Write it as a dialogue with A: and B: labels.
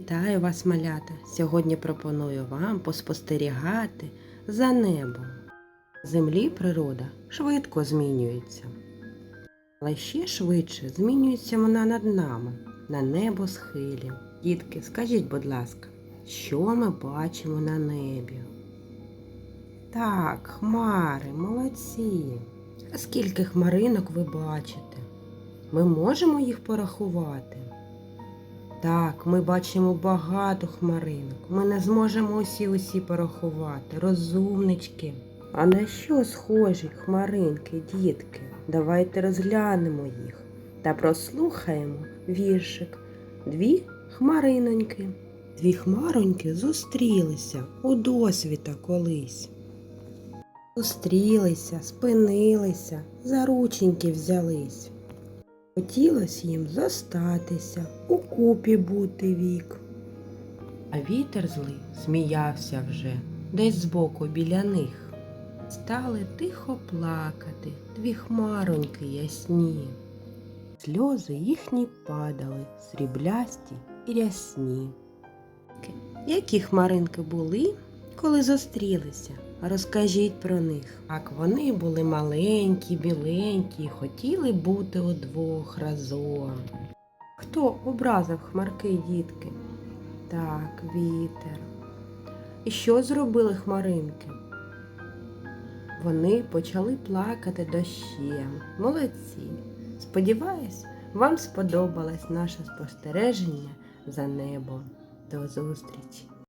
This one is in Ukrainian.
A: Вітаю вас, малята! Сьогодні пропоную вам поспостерігати за небом. Землі природа швидко змінюється. Але ще швидше змінюється вона над нами, на небо схилі. Дітки, скажіть, будь ласка, що ми бачимо на небі? Так, хмари, молодці. А скільки хмаринок ви бачите? Ми можемо їх порахувати? Так, ми бачимо багато хмаринок. Ми не зможемо усі усі порахувати. Розумнички. А на що схожі хмаринки, дітки? Давайте розглянемо їх та прослухаємо віршик. Дві хмариноньки. Дві хмароньки зустрілися у досвіта колись. Зустрілися, спинилися, за рученьки взялись. Хотілось їм зостатися, у купі бути вік. А вітер злий сміявся вже десь збоку біля них. Стали тихо плакати дві хмароньки ясні. Сльози їхні падали, сріблясті і рясні. Які хмаринки були, коли зустрілися? Розкажіть про них. Так, вони були маленькі, біленькі, хотіли бути удвох разом. Хто образив хмарки, дітки? Так, вітер. І що зробили хмаринки? Вони почали плакати дощем. Молодці. Сподіваюсь, вам сподобалось наше спостереження за небом. До зустрічі!